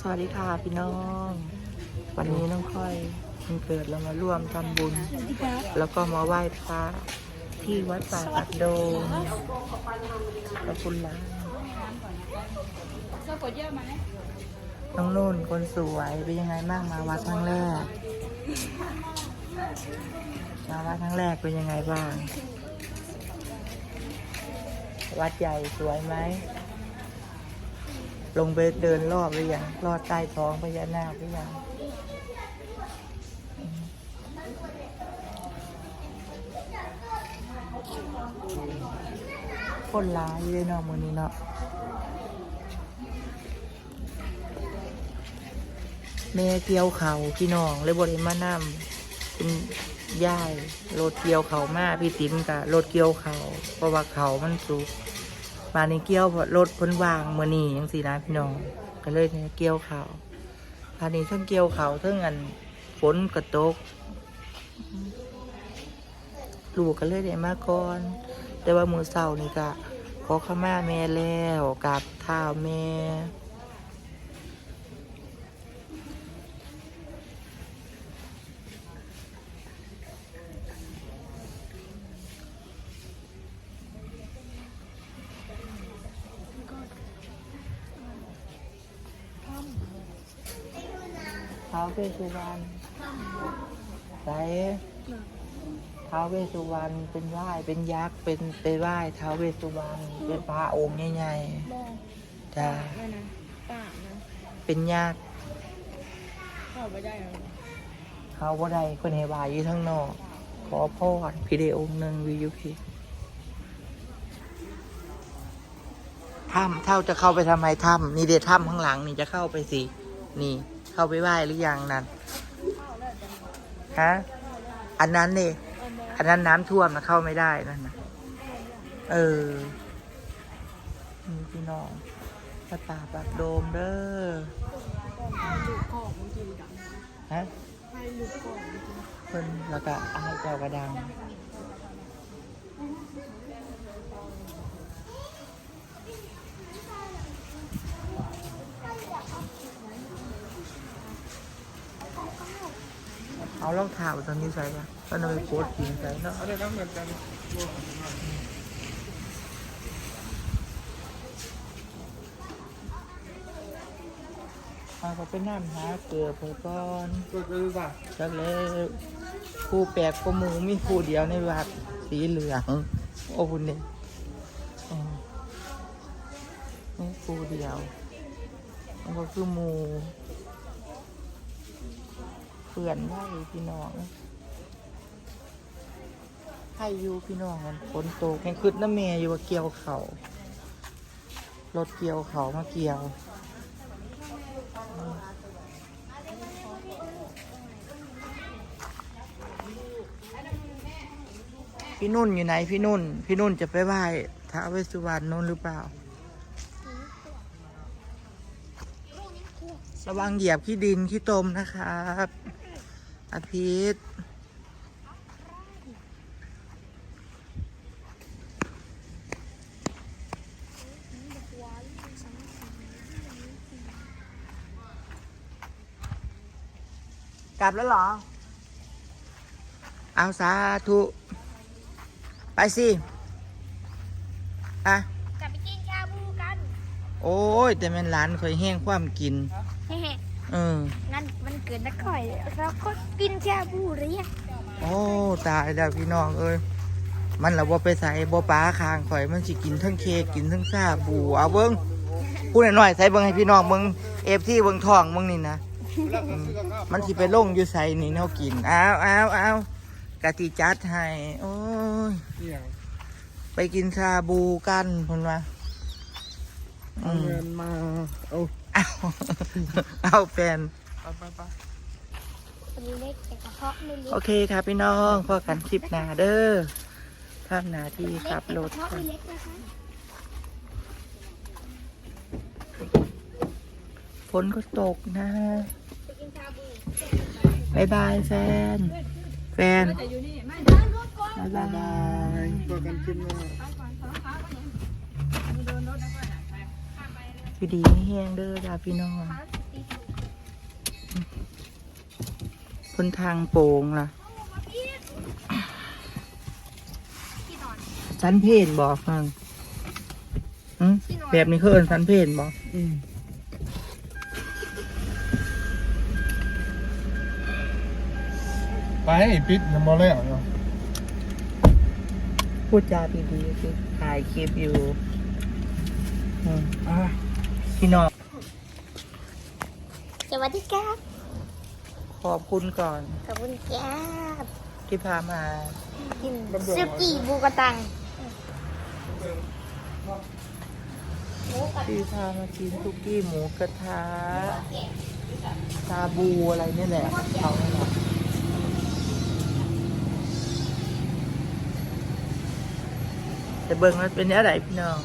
สวัสดีค่ะพี่น้อง วันนี้น้องค่อยวันเกิดเรามาร่วมทำบุญ แล้วก็มาไหว้พระที่วัดป่าปักโดมขอบคุณนะน้องนุ่นคนสวยเป็นยังไงบ้างมาวัดครั้งแรก มาวัดครั้งแรกเป็นยังไงบ้าง วัดใหญ่สวยไหม ลงไปเดินรอบหรือยังรอดใต้ท้องพญานาคหรือยังคนร้ายเลยเนาะมือนี้เนาะแม่เกี่ยวเขาพี่น้องเลยบริมานำเป็นย่ายรถเกี่ยวเขามาพี่ติ๋มกับรถเกี่ยวเขาเพราะว่าเขามันสุก บานนี้เกี้ยวรถพ้นวางมือนียังสีนะพี่น้องก็เลยเนี่ยเกี่ยวเขาบานนี้ทั้งเกี้ยวเขาทั้งอันฝนกระตกลูกก็เลยได้มาก่อน แต่ว่ามือเศร้านี่ก็ขอขมาแม่แล้วกับเท้าแม่ ท้าวเวสสุวรรณใส่ท้าวเวสสุวรรณเป็นไหว้เป็นยักษ์เป็นไปไหว้ท้าวเวสสุวรรณเป็นพระองค์ใหญ่ๆจ้าป่านะเป็นยักษ์เข้าไปได้แล้วเขาบ่ได้คนให้วายอยู่ทั้งนอก ขอพรพี่เดองค์หนึ่งวิวพี่ถ้ำเท่าจะเข้าไปทำไมถ้ำนี่เดียถ้ำข้างหลังนี่จะเข้าไปสิ นี่ เข้าไปไหว้หรือยังนั่นฮะอันนั้นนี่อันนั้นน้ำท่วมนะเข้าไม่ได้นั่นนะเออนี่พี่น้องพระตาปักโดมเด้อฮะให้ลูกของมันกินเพิ่นแล้วก็อายเจ้ากระดัง เอารองเท้าตอนนี้ใส่ปะก็นำไปโพสต์กินใส่เนาะอะไรนะเหมือนกันเอาก็ไปน้ำหาเกลือเพื่อก่อนก็คือว่าจักเลยผู้แปลกก็มูมีผู้เดียวในวัดสีเหลืองโอ้คุณเนี่ยอ๋อนี่ผู้เดียวมันก็คือหมู เปื่อนไว้พี่น้องให้อยู่พี่น้องกันฝนตกแข่งคืดน้ำเมยอยู่ว่าเกี่ยวเขารถเกี่ยวเขามาเกี่ยวพี่นุ่นอยู่ไหนพี่นุ่น พี่นุ่นจะไปไหว้ท้าวเวสสุวรรณนุ่นหรือเปล่า ระวังเหยียบขี้ดินขี้ตมนะครับ อาทิตย์กลับแล้วเหรอ เอาสาธุ ไปสิ อะ กลับไปกินชาบูกัน โอ้ย แต่แมันร้านคอยแห้งความกิน เฮ้ เอองั้นมันเกิดนักข่อยเราก็กินชาบูหรือยังโอ้ตายแล้วพี่น้องเอ้ยมันละบ่ไปใส่บ่ป้าคางข่อยมันสิกินทั้งเค้กกินทั้งซาบูเอาเบิ้งพูดหน่อยๆใส่เบิ้งให้พี่น้องเบิ้งเอฟที่เบิ้งท้องเบิ้งนี่นะอืมมันสิไปลงอยู่ใส่นี่เนากินอ้าวอ้าวอ้าวกะติจัดให้โอ้ยเนี่ยไปกินชาบูกันพนว่า เอาอืมเงินมา เอาเอาเอาแฟนไปไปไปคนเล็กแต่กระเพาะไม่เล็กโอเคครับพี่น้องพอกันคลิปหน้าเด้อทำหน้าที่ขับรถกระเพาะกัไม่นเล็กนะคะฝนก็ตกนะไปกินชาบูบายบายแฟน แฟนจะอยู่นี่ไม่บายบายตัวกันกินมา อยู่ดีไม่แห้งเด้อจ้าพี่น้องตีคนทางโป่งล่ะที่นอนสันเพนบอกฟังอืมแบบนี้คือเอินสันเพนบอกอืมไปปิดยังบ่แล้วเนาะพูดจาดีๆสิถ่ายคลิปอยู่ อืมอะ พี่น้อง สวัสดีครับ ขอบคุณก่อน ขอบคุณครับที่พามากินซุกี้บูกะตังที่พามากินทุกี้หมูกระทะชาบูอะไรนี่แหละเขาเนี่ยแหละจะเบิ่งมันเป็นอะไรพี่น้อง